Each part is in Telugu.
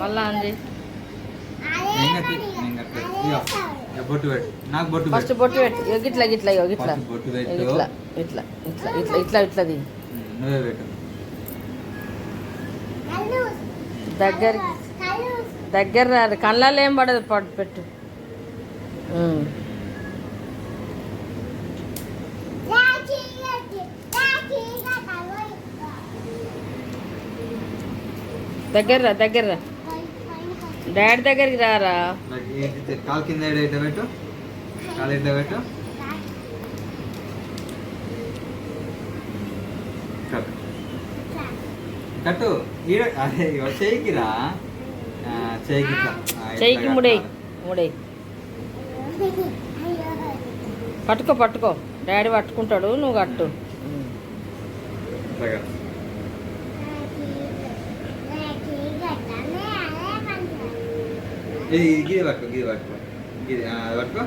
మళ్ళా అంది. నాకు బొట్టు ఫస్ట్ బొట్టు పెట్టు. ఇగో గిట్లా ఇట్లా ఇట్లా ఇట్లా ఇట్లా ఇట్లా ఉమ్, నువ్వే పెట్టు. దగ్గర దగ్గర రాదు. కళ్ళల్లో ఏం పడదు. పట్టు పెట్టు. దగ్గర రా దగ్గర రా. డాడీ దగ్గరికి రారా? కాలు కింద పెట్టు కాలు ఇట్లా పెట్టు. కట్టు. ఇగో చేయికి చేయికి ముడే. ముడే పట్టుకో పట్టుకో. డాడీ పట్టుకుంటాడు నువ్వు కట్టు ఉమ్. ఇట్లా కట్టు. ఇది ఇది గిది పట్టుకో గిది పట్టుకో గిది ఆ, అది పట్టుకో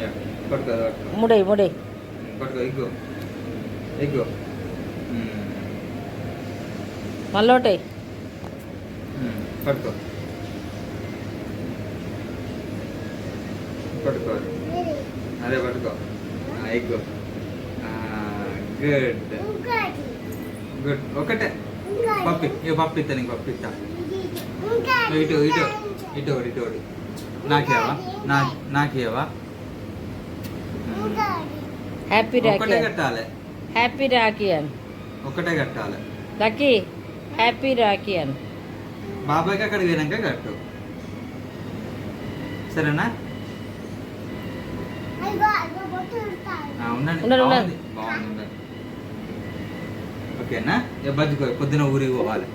యా, పట్టుకో అది పట్టుకో ముడే ముడే ఎగ్గు ఉమ్, మళ్ళోటే పట్టుకో. పట్టుకో. అదే పట్టుకో. ఆ, ఎగ్గు గుడ్. గుడ్ ఒకటే. పప్పి ఇక పప్పిస్తా నీకు పప్పిస్తా ఇటు ఇటు ఇటు ఒకటి ఇటు ఒకటి. నాకేవా? నా నాకేవా? హ్యాపీ రాఖీ. కట్టాలి. హ్యాపీ రాఖీ అని ఒకటే కట్టాలి. లక్కీ హ్యాపీ రాఖీ అని బాబాయ్కి అక్కడికి పోయినాక కట్టు. సరేనా? ఉండండి, బాగుంది బాగుంది ఉండండి ఓకేనా? ఇక పొద్దున ఊరికి పోవాలి.